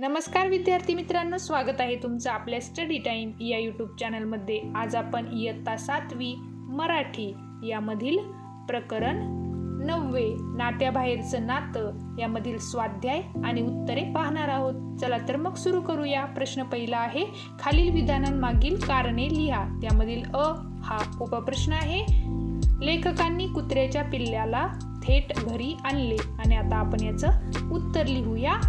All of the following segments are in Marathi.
नमस्कार विद्यार्थी मित्रांनो स्वागत आहे तुमचं आपल्या स्टडी टाईम या यूट्यूब चॅनलमध्ये आज आपण इयत्ता सातवी मराठी यामधील प्रकरण नववे नात्याबाहेरचं नातं यामधील स्वाध्याय आणि उत्तरे पाहणार आहोत. चला तर मग सुरू करूया. प्रश्न पहिला आहे खालील विधानांमागील कारणे लिहा. त्यामधील अ हा उपप्रश्न आहे लेखकांनी कुत्र्याच्या पिल्ल्याला थेट घरी आणले. आणि आता आपण याचं उत्तर लिहूया.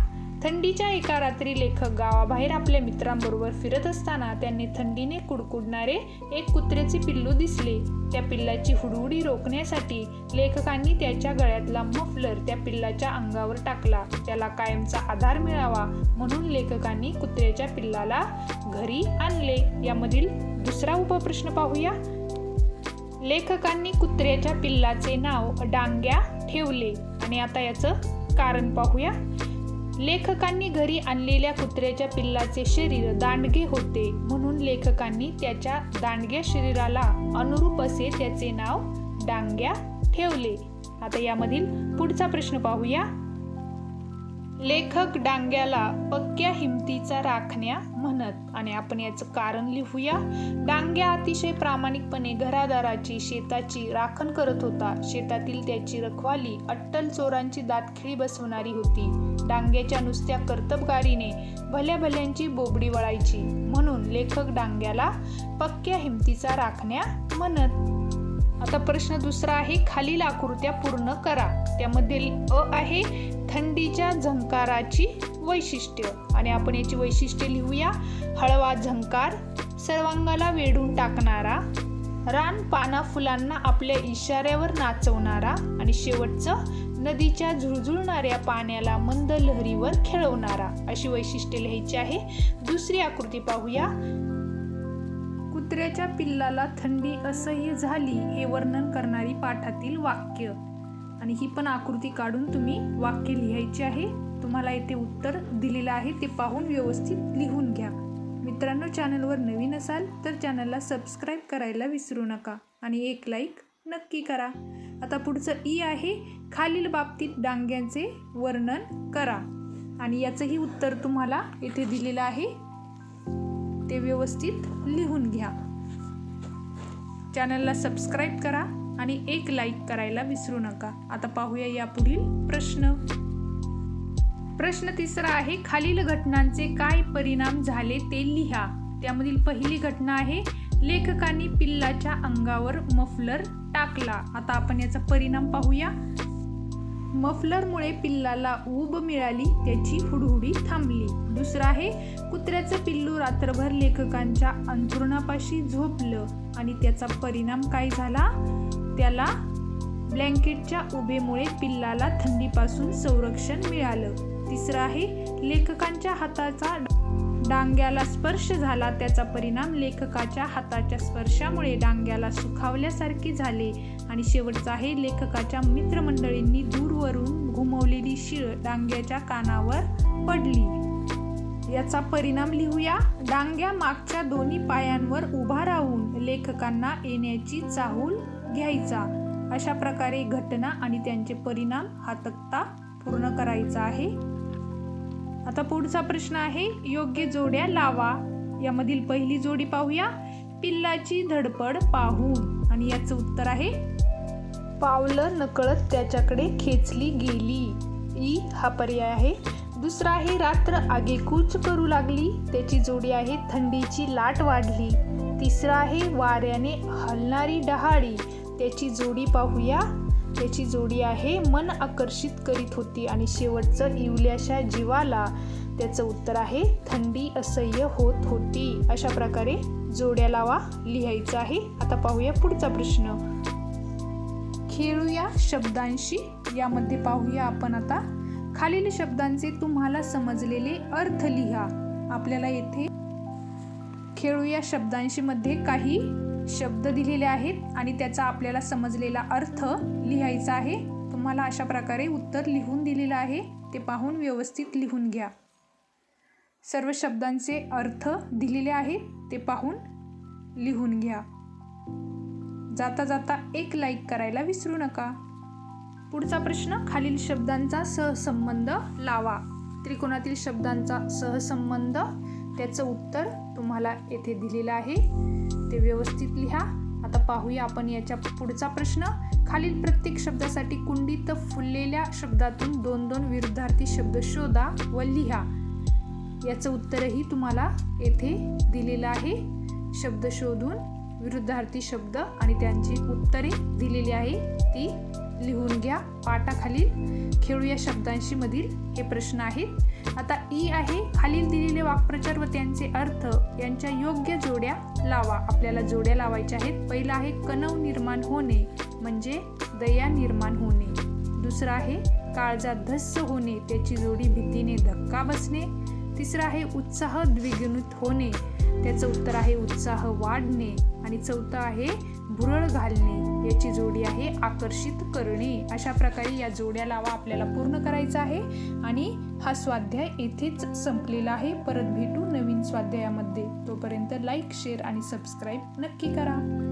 थंडीच्या एका रात्री लेखक गावाबाहेर आपल्या मित्रांबरोबर फिरत असताना त्यांनी थंडीने कुडकुडणारे एक कुत्र्याचे पिल्लू दिसले. त्या पिल्लाची हुडहुडी रोखण्यासाठी लेखकांनी त्याच्या गळ्यातला मफलर त्या पिल्लाच्या अंगावर टाकला. त्याला कायमचा आधार मिळावा म्हणून लेखकांनी कुत्र्याच्या पिल्लाला घरी आणले. यामधील दुसरा उपप्रश्न पाहूया. लेखकांनी कुत्र्याच्या पिल्लाचे नाव डांग्या ठेवले. आणि आता याचं कारण पाहूया. लेखकांनी घरी आणलेल्या कुत्र्याच्या पिल्लाचे शरीर दांडगे होते म्हणून लेखकांनी त्याच्या दांडग्या शरीराला अनुरूप असे त्याचे नाव डांग्या ठेवले. आता यामधील पुढचा प्रश्न पाहूया. लेखक डांग्याला पक्क्या हिमतीचा राखण्या म्हणत. आणि आपण याचं कारण लिहूया. डांग्या अतिशय प्रामाणिकपणे घरादाराची शेताची राखण करत होता. शेतातील त्याची रखवाली अट्टल चोरांची दातखिळी बसवणारी होती. डांग्याच्या नुसत्या कर्तबगारीने भल्या भल्यांची बोबडी वळायची. म्हणून लेखक डांग्याला पक्क्या हिमतीचा राखण्या म्हणत. आता प्रश्न दुसरा आहे खालील आकृत्या पूर्ण करा. त्यामध्ये अ आहे थंडीच्या झंकाराची वैशिष्ट्य. आणि आपण याची वैशिष्ट्ये लिहूया. हळवा झंकार सर्वांगाला वेढून टाकणारा रान पाना फुलांना आपल्या इशाऱ्यावर नाचवणारा आणि शेवटचं नदीच्या झुळझुळणाऱ्या पाण्याला मंद लहरीवर खेळवणारा अशी वैशिष्ट्ये लिहायची आहे. दुसरी आकृती पाहूया. कुत्र्याच्या पिल्लाला थंडी असह्य झाली हे वर्णन करणारी पाठातील वाक्य. आणि ही पण आकृती काढून तुम्ही वाक्य लिहायची आहे. तुम्हाला येथे उत्तर दिलेलं आहे ते पाहून व्यवस्थित लिहून घ्या. मित्रांनो चॅनलवर नवीन असाल तर चॅनलला सबस्क्राईब करायला विसरू नका आणि एक लाईक नक्की करा. आता पुढचं ई आहे खालील बाबतीत डांग्यांचे वर्णन करा. आणि याचंही उत्तर तुम्हाला येथे दिलेलं आहे. ते व्यवस्थित लिहून घ्या. चॅनलला सबस्क्राईब करा आणि एक लाईक करायला विसरू नका. आता पाहूया यापुढील प्रश्न. प्रश्न तिसरा आहे खालील घटनांचे काय परिणाम झाले ते लिहा. त्यामधील पहिली घटना आहे लेखकांनी पिल्लाच्या अंगावर मफलर टाकला. आता आपण याचा परिणाम पाहूया. मफलरमुळे पिल्लाला ऊब मिळाली त्याची हुडहुडी थांबली. दुसरं आहे कुत्र्याचं पिल्लू रात्रभर लेखकांच्या अंथरुणापाशी झोपलं. आणि त्याचा परिणाम काय झाला? त्याला ब्लँकेटच्या उभेमुळे पिल्लाला थंडीपासून संरक्षण मिळालं. तिसरं आहे लेखकांच्या हाताचा डांग्याला स्पर्श झाला त्याचा परिणाम लेखकाच्या हाताच्या स्पर्शामुळे डांग्याला सुखावल्यासारखे झाले आणि शेवटचा आहे लेखकाच्या मित्रमंडळींनी दूरवरून घुमवलेली शिळ डांग्याच्या कानावर पडली. याचा परिणाम लिहूया. डांग्या मागच्या दोन्ही पायांवर उभा राहून लेखकांना येण्याची चाहूल घ्यायचा. अशा प्रकारे घटना आणि त्यांचे परिणाम हा तक्ता पूर्ण करायचा आहे. आता पुढचा प्रश्न आहे योग्य जोड्या लावा. यामधील पहिली जोडी पाहूया. पिल्लाची धडपड पाहून. आणि याचं उत्तर आहे पावलं नकळत त्याच्याकडे खेचली गेली. ई हा पर्याय आहे. दुसरा आहे रात्र आगेकूच करू लागली. त्याची जोडी आहे थंडीची लाट वाढली. तिसरा आहे वाऱ्याने हलणारी डहाळी. त्याची जोडी पाहूया. त्याची जोडी आहे. मन आकर्षित करीत होती आणि शेवटचं इवल्याशा जीवाला त्याचं उत्तर आहे थंडी असह्य होत होती. अशा प्रकारे जोड्या लावा लिहायचं आहे. आता पाहूया पुढचा प्रश्न. खेळूया शब्दांशी. यामध्ये पाहूया आपण आता. खालील शब्दांचे तुम्हाला समजलेले अर्थ लिहा. आपल्याला येथे खेळू या शब्दांशीमध्ये काही शब्द दिलेले आहेत आणि त्याचा आपल्याला समजलेला अर्थ लिहायचा आहे. तुम्हाला अशा प्रकारे उत्तर लिहून दिलेलं आहे. ते पाहून व्यवस्थित लिहून घ्या. सर्व शब्दांचे अर्थ दिलेले आहेत. ते पाहून लिहून घ्या. जाता जाता एक लाईक करायला विसरू नका. पुढचा प्रश्न खालील शब्दांचा सहसंबंध लावा. त्रिकोणातील शब्दांचा सहसंबंध त्याचं उत्तर तुम्हाला येथे दिलेलं आहे. ते व्यवस्थित लिहा. आता पाहूया आपण याच्या पुढचा प्रश्न. खालील प्रत्येक शब्दासाठी कुंडीत फुललेल्या शब्दातून दोन दोन विरुद्धार्थी शब्द शोधा व लिहा. याचं उत्तरही तुम्हाला येथे दिलेलं आहे. शब्द शोधून विरुद्धार्थी शब्द आणि त्यांची उत्तरे दिलेली आहे. ती लिहून घ्या. पाटाखालील खेळूया शब्दांशी मधील हे प्रश्न आहेत. आता ई आहे खालील दिलेले वाक्प्रचार व त्यांचे अर्थ यांच्या योग्य जोड्या लावा. आपल्याला जोड्या लावायच्या आहेत. पहिला आहे कणव निर्माण होणे म्हणजे दया निर्माण होणे. दुसरा आहे काळजात धस्स होणे त्याची जोडी भीतीने धक्का बसणे. तिसरा आहे उत्साह द्विगुणित होणे. त्याचं उत्तर आहे उत्साह वाढणे. आणि चौथं आहे भुरळ घालणे. याची जोडी आहे आकर्षित करणे. अशा प्रकारे या जोड्या लावा आपल्याला पूर्ण करायचा आहे. आणि हा स्वाध्याय येथेच संपलेला आहे. परत भेटू नवीन स्वाध्यायामध्ये. तोपर्यंत लाईक शेअर आणि सबस्क्राईब नक्की करा.